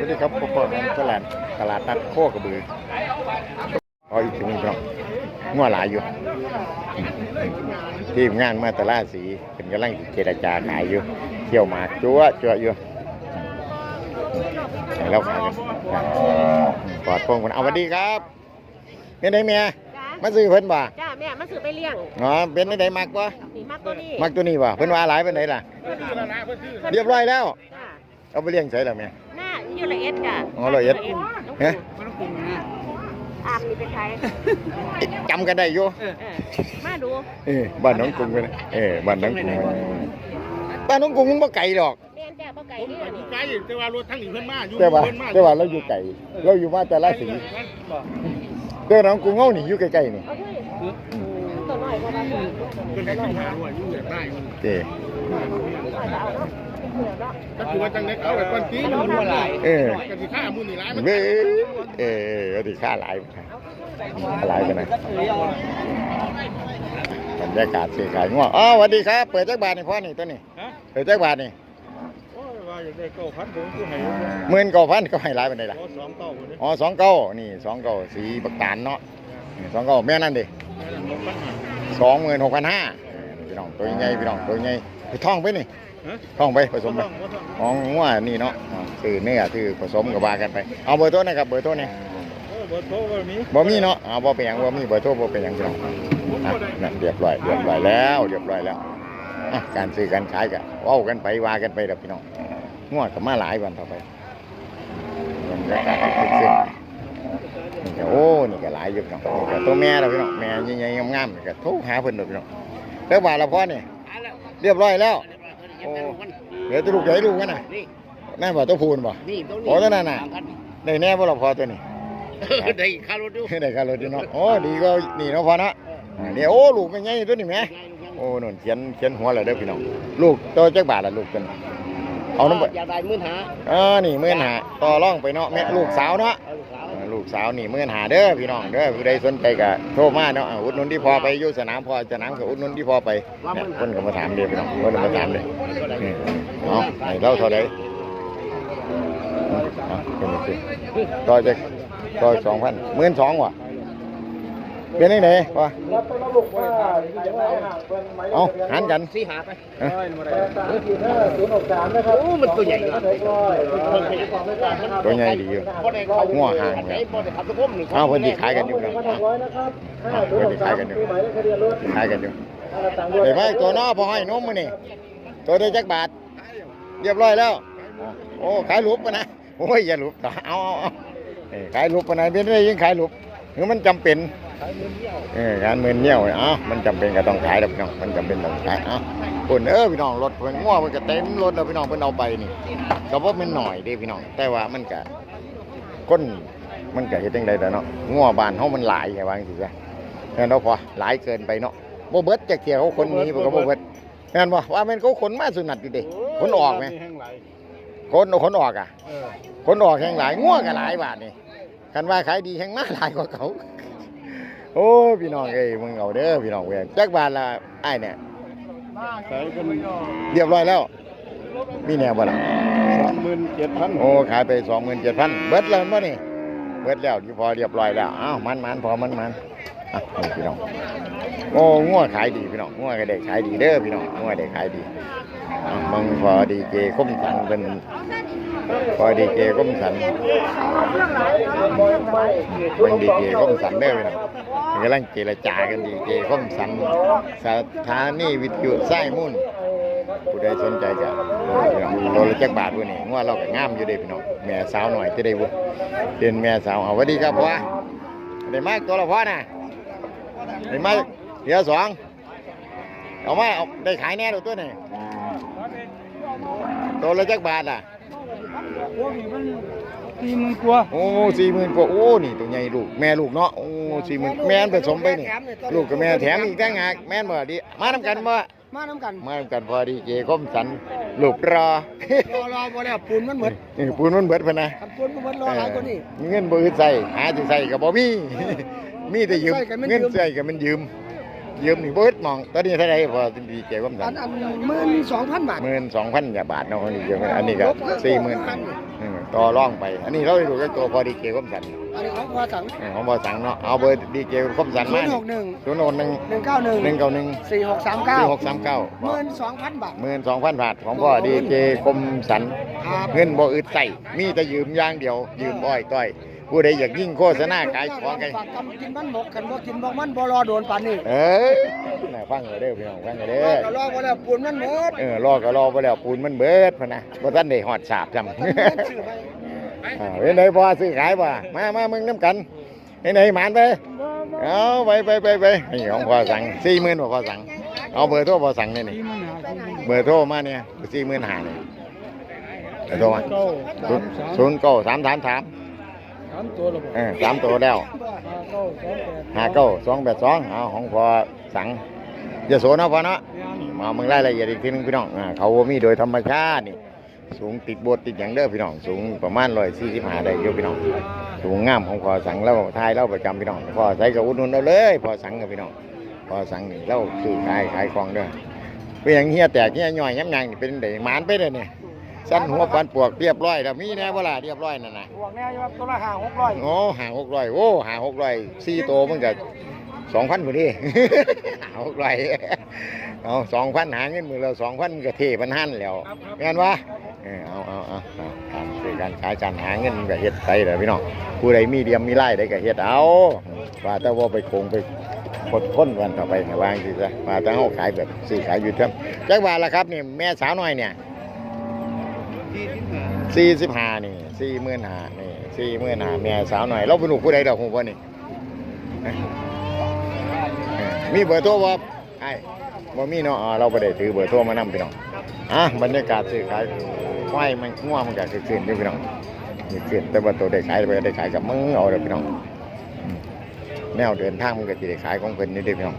วัสดีครับพ่อๆของตลาดตลาดนัดโคกระบือเอาอีกทีหนึงครับงัวหลายอยู่ ทีมงานมาตลาดสีเป็นกำลังเจรจาขายอยู่เที่ยวหมากจั่วจั่วอยู่ให้เราขายกันปลอดโปร่งคนเอาสวัสดีครับเป็นไงเมียจ้ามาซื้อเพิ่นบ่จ้าแม่มาซื้อไปเลี้ยงอ๋อเป็นไงมักบ่นี่มากตัวนี้มักตัวนี้บ่เพิ่นว่าหลายเป็นไหนล่ะเรียบร้อยแล้วจ้าเอาไปเลี้ยงใส่แล้วเมีย หน้ายูละเอ็ดจ้ะอ๋อละเอียดเฮ้ยอาบนี่เป็นใครจำกันได้อยู่เออมาดูเออบ้านน้องกรุงกันเออบ้านน้องกรุงบ้านน้องกรุงมันบ่ไกลดอกแม่นจ้าบ่ไก่นี่อันนี้ไกลแต่ว่ารถทั้งหนีเพิ่นมาอยู่แต่ว่าเพิ่นมาแต่ว่าเราอยู่ไกลเราอยู่มาแต่ละสีแต่ว่าน้องกรุงเฮานี่อยู่ใกล้ๆนี่เอาด้วยตัวน้อยบ่ว่าตัวเพิ่นให้ขึ้นมาด้วยอยู่อยากได้มันเจ้ ก็คือว่าจังได๋เอาไว้ก่อนตีมันหลายเออก็สิฆ่ามื้อนี่หลายมันเว้ยเออเอาดิค่าหลายหลายกันนะบรรยากาศซื้อขายงัวอ๋อสวัสดีครับ เปิดจักบาทนี่พ่อนี่ตัวนี้เปิดจักบาทนี่โอ้ยว่อกได้9,000ผมคือให้หมื่นเก้าพันก็ให้หลายปานใดล่ะอ๋อสองเก้านี่สองเก้าสีบักตาลเนาะสองเก้าแม่นั่นดิสองหมื่นหกพันห้าพี่น้องตัวใหญ่พี่น้องตัวใหญ่ไปท่องไปนี่ ท่องไปผสมไปบ่ต้องอ๋องัวนี่เนาะอ๋อซื้อเนื้อซื้อผสมกับว่ากันไป เอาเบอร์โทรนะครับเบอร์โทรนี่โอ้ยบ่โทรบ่มีบ่มีเนาะเอาบ่เป็นหยังบ่มีเบอร์โทรบ่เป็นหยังพี่น้องอะนั่นเรียบร้อยเรียบร้อยแล้วเรียบร้อยแล้วอะการซื้อการขายกันเว้ากันไปว่ากันไปเด้อพี่น้องงัวก็มาหลายวันต่อไปบรรยากาศคึกคืนนี่ก็โอ้นี่ก็หลายอยู่พี่น้องนี่ก็ตัวแม่แล้วพี่น้องแม่ใหญ่ๆงามๆนี่ก็โทรหาเพิ่นเด้อพี่น้องแล้วว่าละพ่อนี่เรียบร้อยแล้ว โอ้เดี๋ยวจะลูกใหญ่ลูกกันน่ะนั่นบ่ตัวพูนบ่ นี่ตัวโอ้ตัวนั้นน่ะ ได้แน่บ่ล่ะพอตัวนี้ ได้ค่ารถอยู่ได้ค่ารถอยู่เนาะ โอ้ดีก็นี่เนาะพอเนาะอ่านี่โอ้ลูกมันใหญ่ตัวนี้แหม โอ้นู่นเขียนเขียนหัวแล้วเด้อพี่น้อง ลูกตัวจักบาทละลูกตัวนี้เอาน้ำไปอยากได้มื้อหา เออนี่มื้อหาต่อรองไปเนาะแม่ลูกสาวเนาะเอาลู กสาวนี่เมื่อหาเด้อพี่น้องเด้อผู้ใดสนใจก็โทรมาเนาะอุดหนุนที่พอไปอยู่สนามพอสนามก็อุดหนุนที่พอไปเนี่ยคนก็มาถามเดียวพี่น้องคนก็มาถามเลยเนาให้เราเท่าไหร่ต่อจากต่อสองพันหมื่นสองว่ะ เป็นยังไงวะเอาหันกันสิหาไปเอ้ยโอ้มันตัวใหญ่นะตัวใหญ่ดีอยู่บ่ได้เข้างัวห่างเลยบ่ได้ขับตะพมนี่เอาเพิ่นสิขายกันอยู่นะเอาเพิ่นสิขายกันอยู่ขายกันอยู่เดี๋ยวมาอีกตัวน้อพอให้นมมื้อนี่ตัวได้จักบาท เรียบร้อยแล้ว โอ้ขายหลุบปะนะโอ้ยอย่าหลุบต่อเอาเอาเอาเอ้ยขายหลุบปะนะเป็นได้ยังขายหลุบหรือมันจำเป็น เออการเมือนเนี่ยวเอ้ามันจำเป็นก็ต้องขายแล้วพี่น้องมันจำเป็นต้องขายเอ้าคนเออพี่น้องรถเพิ่นง้อมันก็เต็มรถแล้วพี่น้องเพิ่นเอาไปนี่ก็บ่แม่นหน่อยเด้พี่น้อง แต่ว่ามันก็คนมันก็เฮ็ดจังได๋ล่ะเนาะง้อบ้านเฮามันหลายไงว่าจังซี่ซะแม่นบ่พอหลายเกินไปเนาะบ่เบิดจักเที่ยเขาคนหนี้มันก็บ่เบิดแม่นบ่ว่าแม่นเขาขนมาสุนัตอยู่เด้ขนออกไหมคนคนออกอะเออคนออกแห่งหลายง่วงก็หลายบาทนี่คันว่าขายดีแห่งมาหลายกว่าเขา โอ้ยพี่น้องเอ้ยมึงเอาเด้อพี่น้องเว้ยจักบาทละไอ้ายเนี่ยขายกันเรียบร้อยแล้ว มีแนวบ่ล่ะ37,000โอ้ขายไปสองหมื่นเจ็ดพันเบิดแล้วบ่นี่เบิดแล้วที่พอเรียบร้อยแล้วอ้าวมันมันพอมันมันอะนี่พี่น้องโอ้ง่วขายดีพี่น้องง่วก็ได้ขายดีเด้อพี่น้องง่วได้ขายดีอะมึงพอดีเจคมสันเป็นพอดีเจคมสันเป็นดีเจคมสันเด้อพี่น้อง กำลังเจรจากันดีเจคมสันสถานีวิทยุไส้มุ่นผู้ใดสนใจก็พี่น้องโละจักบาทวันนี้งัวเราก็งามอยู่เด้พี่น้องแม่สาวหน่อยที่ได้บุเป็นแม่สาวเอาสวัสดีครับพ่อได้มากตัวละพ่อน่ะได้มากเหลือสองเอามาเอาได้ขายแน่ตัวตัวนี้ตัวละจักบาทอะ สี่หมื่นกว่าโอ้สี่หมื่นกว่าโอ้นี่ตัวใหญ่ลูกแม่ลูกเนาะโอ้สี่หมื่นแม่นผสมไปนี่ลูกกับแม่แถมอีกต่างหากแม่นบ่ดีมาทำกันบ่มาน้ำกันมาทำกันพอดีเจคมสันลูกรอรอรอบ่แล้วปูนมันหมดนี่ปูนมันเบิดพะนะคันปูนมันหมดรอหลายกว่านี้เออเงินบ่อึดใส่หาสิใส่ก็บ่มีมีแต่ยืมใส่ก็มันยืมเงินใส่ก็มันยืม ยืมนี่เบิดหมองตอนนี้เท่าไหร่พอดีเจความสัอันนอันหมื่นสองพันบาทหมื่นสองพันบาทเนาะคนนี้เยอะอันนี้ก็สี่หมื่นต่อรองไป อันนี้เราได้ดูกันตัวพอดีเจความสันอันนี้ของพอสังเออของบอสังเนาะเอาเบอร์ดีเจความสันศูมานย์หกหนึ่งศูนย์โอนหนึ่งหนึ่งเก้าหนึ่งหนึ่งเก้าหนึ่งสี่หกสามเก้าสี่หกสามเก้า หมื่นสองพันบาท หมื่นสองพันบาทของพ่อดีเจคมสัน ครับ เงินบ่อึดใส่มีแต่ยืมอย่างเดียว ยืมอ้อยต้อย ผู้ใดอยากยิ่งโฆษณาขายของกันฝากกำกินมันหมกกันบ่กินบ่มันบ่รอโดนปานนี้เอ้ยน่าฟังเลยเด้อพี่น้องฟังเลยเด้อก็รอบ่แล้วปูนมันหมดเออรอก็รอไปแล้วปูนมันเบิดพะนะบ่ทันได้ฮอดสาบจำซื้อไปอ่าเป็นไดพอซื้อขายบ่มามามึงน้ำกันเป็นไดหมานไปเอาไปไปไปไปนี่ของพอสั่งสี่หมื่นบ่พอสั่งเอาเบอร์โทรพอสั่งนี่นี่เบอร์โทรมาเนี่ยสี่หมื่นห้านี่เบอร์โทรมาศูนย์เก้าสามสามสาม สามตัวระบบเออสามตัวแล้วห้าเก้าสองแปดห้าเก้าสองแปดสองเอาของพอสั่งอยาโสเนาะพอเนาะมาเมืองรายละเอียดอีกทีหนึงพี่น้องอ่าเขาบ่มีโดยธรรมชาตินี่ สูงติดโบสถ์ติดอย่างเด้อพี่น้อง สูงประมาณร้อยสี่สิบห้าได้อยู่พี่น้อง สูงงามของพอสั่งแล้วทายเล่าประจำพี่น้องพอใส่กับอุดหนุนเราเลยพอสั่งกับพี่น้องพอสั่งนี่เล่าซื้อขายขายของเด้อเป็นอย่างเฮียแตกเฮียย่อยย้ำยังนี่เป็นเด็หมานไปเลยเนี่ย สั้นหัวปันปวกเรียบร้อยแล้วมีแน่เวลาเรียบร้อยนั่นนะบวกแน่อยู่ว่าตัวละห้าหกร้อยโอ้หาหกร้อยโอ้หาหกร้อยสี่โตวมันก็สองพันพอดีหาหกร้อยเอาสองพันหาเงินมือเราสองพันก็เทพันหันแล้วแม่นวะเออเอาเอาเอาเอาการซื้อการขายการหาเงินมันก็เฮ็ดไปเลยพี่น้องผู้ใดมีเดียมมีไล่ได้ก็เฮ็ดเอาว่าแต่ว่าไปโกงไปกดพ้นวันต่อไปให้วางสิซะว่าแต่เฮาขายแบบซื้อขายอยู่เท่าจักบาทละครับนี่แม่สาวน้อยเนี่ย สี่สิบห้านี่สี่หมื่นห้านี่สี่หมื่นห้าเมียสาวหน่อย เราเป็นลูกผู้ใดดอกหูบ่นี่อ้ยเอ้ยมีเบอร์โทรบ่ไอ้บ่มีเนาะเราบ่ได้ถือเบอร์โทรมานำพี่น้องอะบรรยากาศซื้อขายควายมันง่วงมันก็คือขึ้นอยู่พี่น้องมีขึ้นแต่ว่าตัวได้ขายไปได้ขายกับมึงเอาเด้อพี่น้องแนวเดินทางมันก็สิได้ขายของเพิ่นนี่เด้พี่น้อง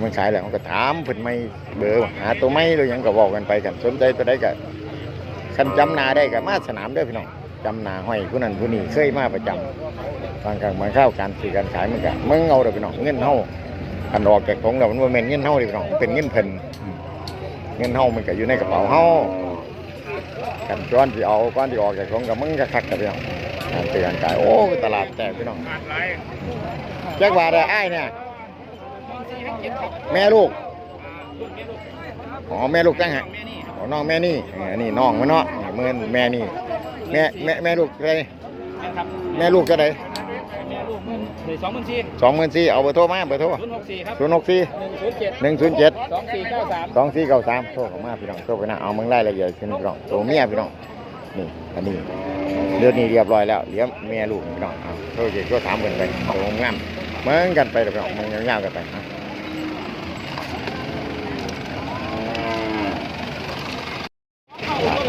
มันขายแล้วมันก็ถามเพิ่นไม่เบอร์หาตัวไม่หรือยังก็บอกกันไปกันสนใจตัวใดก็ คันจำนาได้กับมาสนามเด้อพี่น้องจำนาห้อยผู้นั้นผู้นี้เคยมาประจำบางครั้งบางข้าวการซื้อการขายมันก็มึงเอาเด้อพี่น้องเงินเฮาคันออกจากของเรามันบ่แม่นเงินเฮาเด้อพี่น้องเป็นเงินเพิ่นเงินเฮามันก็อยู่ในกระเป๋าเฮากันก้อนที่เอาก้อนที่ออกจากของกับมึงก็คักกับพี่น้องการซื้อการขายโอ้ตลาดแตกพี่น้องจักว่าได้อ้ายเนี่ยแม่ลูกอ๋อแม่ลูกจังฮะ ของน้องแม่นี่เอออันนี้น้องมันเนาะนี่เมื่อนแม่นี่ แม่แม่แม่ลูกเท่าไหรแม่ลูกเท่าไหรลูกมันเลยสองหมื่นสี่สองหมื่นสี่เอาเบอร์โทรมาเบอร์โทรศูนย์หกสี่ครับศูนย์หกสี่หนึ่งศูนย์เจ็ดหนึ่งศูนย์เจ็ดสองสี่เก้าสามสองสี่เก้าสามโทรเข้ามาพี่น้องโทรไปนะเอามึงไล่ละเอียดขึ้นพี่น้องตัวเมียพี่น้องนี่อันนี้เดือนนี้เรียบร้อยแล้วเลี้ยงแม่ลูกพี่น้องเอาโทรเจ็ดก็ถามกันไปตัวงามเหมือนกันไปเด้อพี่น้องมึงยาวๆกันไปนะ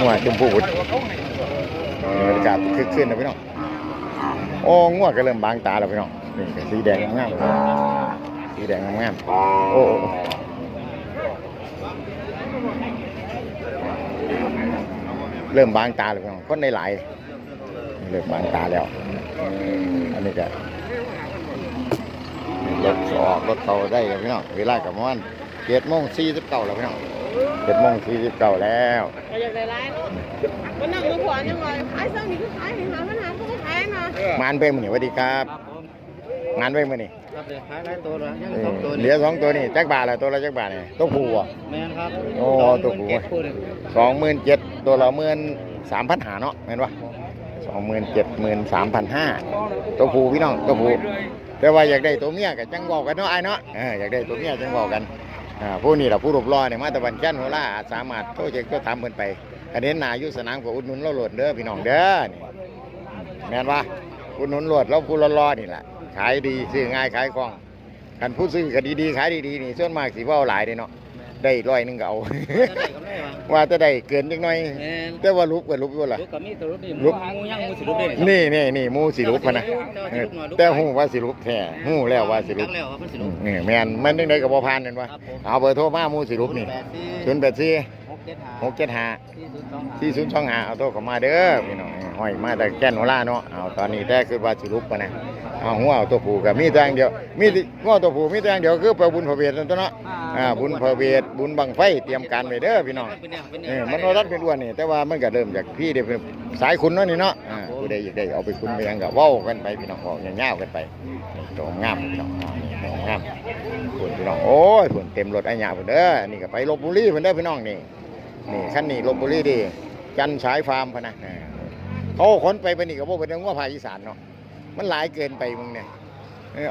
หน่วชมพูบุตรบรรยากาศคึกคืนนะพี่น้องโอ้งวงก็เริ่มบางตาแล้วพี่น้องนี่สีแดงงามสีแดงงามโอ้เริ่มบางตาแล้วพี่น้องคนในหลายเริ่มบางตาแล้วอันนี้ก็รถออกรถเขาได้แล้วพี่น้องเวลากับมัน เจ็ดโมงสี่สิบเก้าแล้วพี่น้องเจ็ดโมงสี่สิบเก้าแล้วก็อยากได้ร้ายเนาะมันนั่งดูขวานยังไงขายซ้ำนี่คือขายหาปัญหาก็ไม่ขายมางานเป้งมือนี่สวัสดีครับ งานเป้งมือนี่ครับเดี๋ยวขายหลายตัวแล้วยังเอสอองตัวเหลือสองตัวนี่จักบาทละตัวละจักบาทนี่ตัวผู้อะแม่นครับโอ้ตัวผู้เก็บคู่หนึ่งสองหมื่นเจ็ดตัวละหมื่นสามพันหาเนาะแม่นปะสองหมื่นเจ็ดหมื่นสามพันห้าตัวผู้พี่น้องตัวผู้แต่ว่าอยากได้ตัวเมียกับจังบอกกันเนาะไอ้ายเนาะเอออยากได้ตัวเมียจังบอกกัน อ่าผู้นี่เราผู้รูปรอเนี่ยมาตะวันแก่นโหราอาจสามารถโทรเช็คก็ทำเพิ่นไปอันนี้นายุสนามกับอุดหนุนเราโหลดเด้อพี่น้องเด้อนี่แม่นปะอุดหนุนโหลดเราผู้รอๆนี่แหละขายดีซื้อง่ายขายคล่องกันผู้ซื้อก็ดีๆขายดีๆนี่ส่วนมากสิเว่าหลายเด้เนาะ ได้ร้อยหนึงก็เอาว่าจะได้เกินจักหน่อย แม่นแต่ว่าลุกก็ลุกอยู่ล่ะ ลูกกับมีตัวรูปนี่ลูกงูยังงูสิรูปนี่นี่นี่นี่หมูสิลุกพะนะเออแต่หูว่าสิลุกแท้หูแล้วว่าสิลุกแล้วว่ามันสิรูปนี่แม่นมันจังไดก็บ่ผ่านนั่นวะครับผม เอาเบอร์โทรมาหมูสิลุกนี่084 หกเจ็ดห้า675สี่ศูนย์สองห้า4025เอาโทรเข้ามาเด้อพี่น้องห้อยมาแต่แก่นหัวล่าเนาะเอาตอนนี้แต่คือว่าสิลุกปะนะเอาหัวเอาตัวผู้กับมีแต่อย่างเดียว มีแต่หัวตัวผู้มีแต่อย่างเดียวคือไปบุญพระเวทนั่นตัวเนาะอ่าบุญพระเวทบุญบังไฟเตรียมการไว้เด้อพี่น้องเป็นเนี่ยเป็นเอเนี่ยอมันโนรัดเป็นอ้วนนี่แต่ว่ามันก็เริ่มจากพี่เดี๋ยวสายคุณเนาะนี่เนาะอ่าผู้ใดอยากได้เอาไปคุณไปหยังก็เว้ากันไปพี่น้องบอกอย่างเงี้ยกันไปนี่โตงามพี่น้องอ่านี่โตงามคุณพี่น้องโอ้ยคุณเต็มรถไอ้หยาพุ่นเด้อนี่ก็ไปลบบุรีเพิ่นเด้อพี่น้องนี่ นี่คันนี้ลบบุรีดิจันสายฟาร์มพะนะเขาขนไปไปนี่ก็บ่เป็นงัวภาคอีสานเนาะมันหลายเกินไปมึงเนี่ย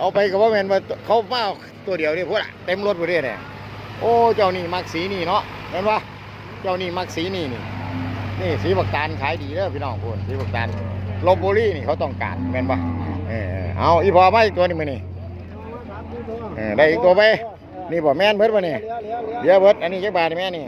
เอาไปก็บ่แมนว่าเขามาเอาตัวเดียวนี่พุ่นอะเต็มรถพุ่นเด้เนี่ยโอ้เจ้านี่มักสีนี่เนาะเห็นปะเจ้านี่มักสีนี่นี่นี่สีบักตาลขายดีเด้อพี่น้องพูนสีบักตาลลบบุรีนี่เขาต้องการแม่นปะเออเอาอีพอมาอีกตัวนึงมานี่ได้อีกตัวไปนี่บ่แม่นเบิดปะนี่เหลือเหลือเหลือเดี๋ยวเบิดอันนี้จักบาทแม่นี่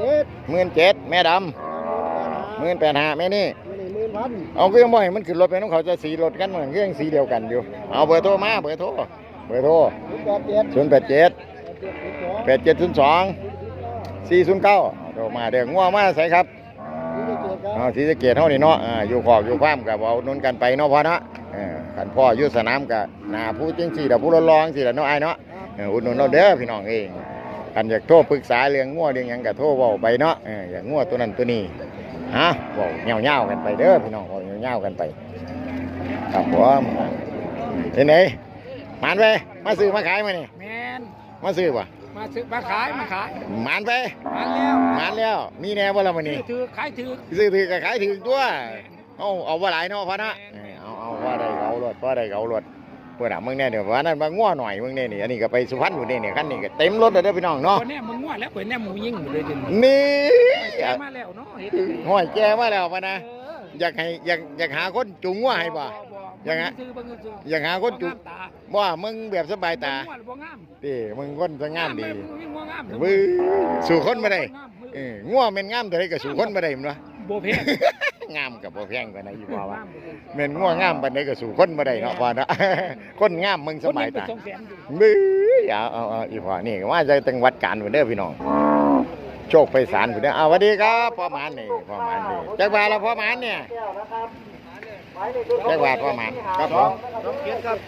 เจ็ดหมื่นเจ็ดแม่ดำหมื่นแปดห้าแม่นี่นี่หมื่นพันเอาเครื่องบ่ให้มันขึ้นรถไปน้องเขาจะสีรถกันเหมือนเครื่องสีเดียวกันอยู่ เอาเบอร์โทรมาเบอร์โทรเบอร์โทรศูนย์แปดเจ็ดศูนย์แปดเจ็ดแปดเจ็ดศูนย์สองแปดเจ็ดศูนย์สองสี่ศูนย์เก้าโทรมาเด้อง่วงมาใส่ครับนี่จะเจ็ดครับอ๋อศรีสะเกดเท่านี้เนาะอ่าอยู่ขอกอยู่ความกับเอานุนกันไปเนาะพ่อเนาะเออกันพ่ออยู่สนามกับนาผู้จริงสี่เดี๋ยวผู้ร้องสี่เดี๋ยวเนาะไอ้ายเนาะเอออุดหนุนเราเด้อพี่น้องเอง กันอยากโทรปรึกษาเรื่องงัวเรื่องหยังก็โทรเว้าไปเนาะเอออย่างงัวตัวนั้นตัวนี้ฮะเว้าเงาๆกันไปเด้อพี่น้องเว้าเงาๆกันไปครับผมเห็นไหนหมานไปมาซื้อมาขายมานี่แมนมาซื้อป่ะมาซื้อมาขายมาขายหมานไปมาแล้วหมานแล้วมีแน่บ่ละมื้อนี้ถือขายถือซื้อถือก็ขายถือตัวเอาเอาว่าหลายเนาะพ่อนะเออเอาเอาว่าได้ก็เอารถว่าได้ก็เอารถเพื่อนอะมึงเนี่ยเดี๋ยววันนั้นมาง้อหน่อยมึงเนี่ยนี่อันนี้ก็ไปสุพรรณอยู่นี่เนี่ยคันนี้ก็เต็มรถเลยเด้อพี่น้องเนาะคนเนี้ยมึงงวดแล้วเปิดแน่หมูยิงหมดเลยเดินนี่แกมาแล้วเนาะเห็นห้อยแกมาแล้วพ่อนะเอออยากให้อยากอยากหาคนจุงง้อให้บ่ยังไงซื้อบังซื้ออยากหาคนจุงตาว่ามึงแบบสบายตาบ่งวดบ่งามดิมึงคนจะงามดีมึงบ่งามวื้อสู่คนมาได้งามเออง้อเป็นงามแต่ได้ก็สู่คนมาได้มั้ง บ่แพง งามกับบ่แพงกว่านะอีพ่อว่าแม่นง้องามปานใดก็สู่คนมาได้เนาะพ่อเนาะ คนงามมึงสบายตาคนหนึ่งเป็นสองแสนอยู่มือเอาเอาเอาอีพ่อนี่ว่าจะจังหวัดกาญพุ่นเด้อพี่น้องโชคไปสารพุ่นเด้อเอาสวัสดีครับพ่อหมานนี่พ่อหมานนี่จักบาทละพ่อหมานเนี่ยจักบาทพ่อหมานครับผม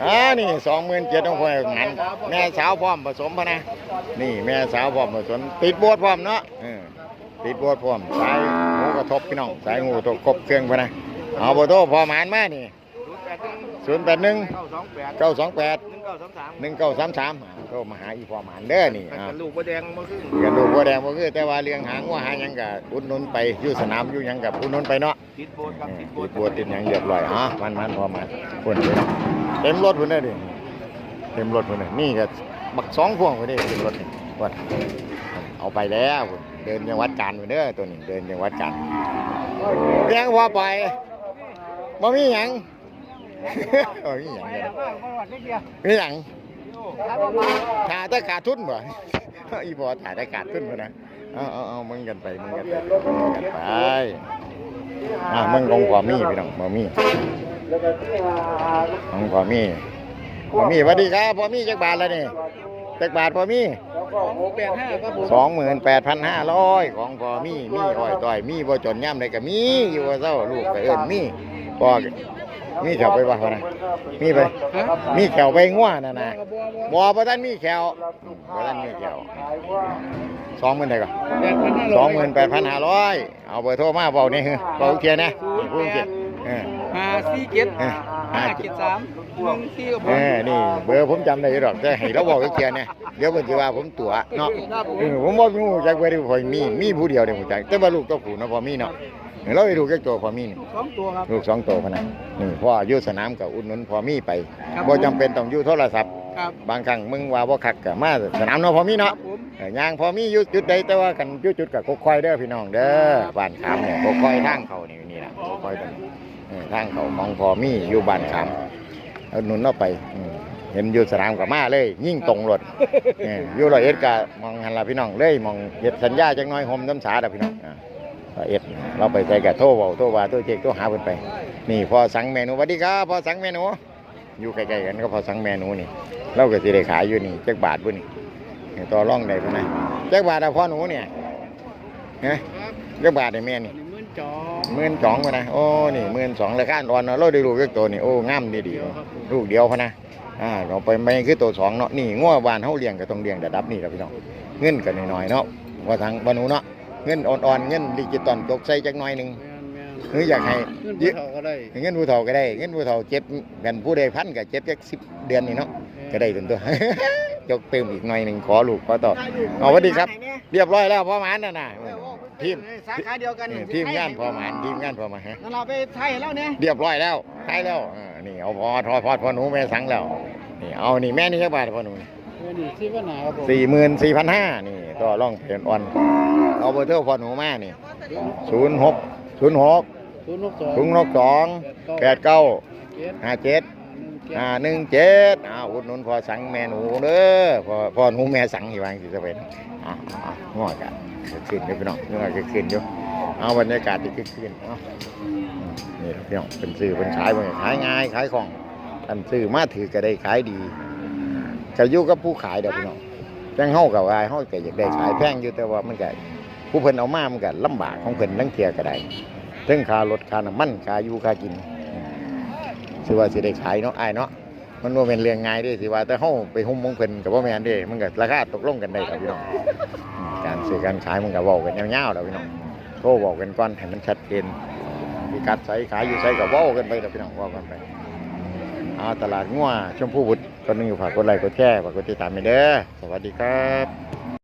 อ่านี่สองหมื่นเจ็ดของพ่อหมานแม่สาวพร้อมผสมพะนะนี่แม่สาวพร้อมผสมติดโบวชพร้อมเนาะเออติดโบวชพร้อมสายหูกระ ทบพี่น้องสายหูกระทบครบเครื่องพะนะเอาเบอร์โทรพ่อหมานมานี่ศูนย์แปดหนึ่งเก้าสองแปดเก้าสองแปดหนึ่งเก้าสามสามหนึ่งเก้าสามสามโทรมาหาอีพ่อหมานเด้อนี่แต่อ่าลูกบัวแดงมาขึ้นกันดูบัวแดงบ่คือแต่ว่าเลี้ยงหางว่าหาหยังก็อุดหนุนไปอยู่สนามอยู่หยังกับอุดหนุนไปเนาะติดโบสถ์ครับติดโบติสดถ์บัวติดหยังเรียบร้อยอะมันมันพอมาคนเดียวเต็มรถพุ่นเด้อดิเต็มรถพุ่นเด้อนี่ก็บักสองพวงพุ่นเด้อเต็มรถนี่พุ่นเอาไปแล้วพุ่น เดินจังหวัดกาญพุ่นเด้อตัวนี้เดินจังหวัดกาญเลี้ยงพอไปบ่มีหยังเอ้ยมีหยังเด้อมีหยังถ่าแต่ขาดทุนบ่อีบอถ่าแต่ขาดทุนบ่นะเอาเอาเอามึงกันไปมึงกันไปมึงกันไปอ่ามึงกองพอมีพี่น้องพอมีของพอมีพอมีสวัสดีครับพอมีจักบาทแล้วนี่ จักบาทพอมีแปดห้าครับผมสองหมื่นแปดพันห้าร้อยของพอมีมีอ้อยต้อยมีบ่จนย่ำใดก็มีอยู่ว่าเจ้าลูกก็เอิ้นมีพ่อก็มีแถวไปบ่พอนะมีไปมีแขวไปง่วน่ะนะบัวบัวบ่บ่ทันมีแขวบ่ทันมีแขวสองหมื่นได้ก่อนแปดพันห้าสองหมื่นแปดพันห้าร้อยเอาเบอร์โทรมาเบานี่เฮ้ยเบาเทียนนะนี่พูดเทียน เออ ห้าสี่เจ็ดเออ ห้าเจ็ดสามหนึ่งสี่กับผเอม อนี่ เบอร์ผมจำได้อยู่ดอกแต่ให้เราบอกเทียนเนี่ยเดี๋ยวเพิ่นสิว่าผมตัวเนาะเออผมบ่รู้จักเบอร์ที่พอมีมีผู้เดียวเด้ผมจักแต่ว่าลูกตัวผู้เนาะพอมีเนาะเออเราให้ลูกจักตัวพอมีนี่ สองตัวครับ ลูกสองตัวพะนะนี่พ่ออยู่สนามกับอุดหนุนพอมีไปครับ บ่จำเป็นต้องอยู่โทรศัพท์ ครับ บางครั้งมึงว่าบ่คักก็มาสนามเนาะพอมีครัเนาะบผม เออย่างพอมีอยู่จุดใดแต่ว่ากันอยู่จุดกับกกคอยเด้อพี่น้องเด้อบ้านขามเนี่ยกกคอยทางเขานี่นี่ล่ะกกคอยตรงนี้เออ ทางเขาของพอมีอยู่บ้านขามเอาหนุนเอาไปอืมเห็นอยู่สนามกับมาเลย ยิ่งตรงรถเอออยู่ร้อยเอ็ดก็มองหันละพี่น้องเลยมองเฮ็ดสัญญาจังน้อยโฮมน้ำสาดพี่น้องอ่าร้อยเอ็ดเราไปใส่กับโทรเว้าโทรว่าโทรเจ๊กโทรหาเพิ่นไป นี่พอสังเมนูสวัสดีครับพอสังเมนูอยู่ใกล้ๆกันก็พอสังเมนูนี่เราก็สิได้ขายอยู่นี่จักบาทบุนี่นี่ต่อร่องได้พุ่นนะจักบาทอะพ่อหนูเนี่ยฮะจักบาทไอ้แม่นี่ หนึ่งหมื่นจอหมื่นสองพะนะโอ้นี่หมื่นสองราคาอ่อนเนาะเราได้ลูกเล็กตัวนี่โอ้งามดีดีลูกเดียวพะนะอ่าเราไปไม่คือตัวสองเนาะนี่งัวบ้านเฮาเลี้ยงก็ต้องเลี้ยงระดับนี้แหละพี่น้องเงินกันหน่อยๆเนาะว่าทางบ้านหนูเนาะเงินอ่อนๆเงินดิจิตอลจกใส่จักหน่อยหนึงแม่นแม่นหรืออยากให้เงินผู้เฒ่าก็ได้เงินผู้เฒ่าก็ได้เงินผู้เฒ่าเจ็บกันผู้ใดพันก็เจ็บจักสิบเดือนนี่เนาะก็ได้ถึงตัวจกเติมอีกหน่อยหนึงขอลูกขอต่อเอาสวัสดีครับ เรียบร้อยแล้วพ่อหมานน่ะนะ ทีมสาขาเดียวกันเออทีมงานพ่อหมานทีมงานพ่อหมานฮะนั่นเราไปไทยแล้วเนี่ยเรียบร้อยแล้วใช่แล้วเออนี่เอาพอทอดพอดพอหนูแม่สังแล้วนี่เอานี่แม่นี่แค่บาทพอหนูเงินนี่ที่ว่าหนาครับผมสี่หมื่นสี่พันห้านี่ต่อร่องเปลี่ยนอ่อนเอาเบอร์โทรพอหนูมานี่ศูนย์หกศูนย์หกศูนย์หกสองศูนย์หกสองแปดเก้าเจ็ดห้าเจ็ด หนึ่งเจ็ดห้าหนึ่งเจ็ดอ้าวอุดหนุนพอสังแม่หนูเด้อพอพอหนูแม่สังที่วางสิจะเป็นอ่าอ่างอกันขึ้นเดี๋ยวพี่น้องงอจะขึ้นอยู่เอาบรรยากาศที่ขึ้นขึ้นเอาอืมนี่พี่น้องเป็นซื้อเป็นขายเป็นขายง่ายขายของอันซื้อมาถือก็ได้ขายดีก็อยู่กับผู้ขายเด้อพี่น้องจังเฮากับวายเฮาก็อยากได้ขายแพงอยู่แต่ว่ามันก็ผู้เพิ่นเอามามันก็ลำบากของเพิ่นลังเทียก็ได้ถึงค่ารถค่าน้ำมันค่าอยู่ค่ากิน สิว่าสิได้ขายเนาะไอ้เนาะมันบ่เป็นเรื่องง่ายด้สิว่าแต่เฮาไปหุ้มมงเพิ่นก็บ่แม่นเด้มันก็ราคาตกลงกันได้ครับพี่น้องการซื้อการขายมันก็เว้ากันยาวๆแล้วพี่น้องโทรบอกกันก่อนให้มันชัดเจนพิกัดไสขายอยู่ไสก็เว้ากันไปแล้วพี่น้องว้ากันไปเอาตลาดงัวชมพู่บุตรคนนึงอยู่ฝากกดไลค์กดแชร์ฝากกดติดตามให้เด้อสวัสดีครับ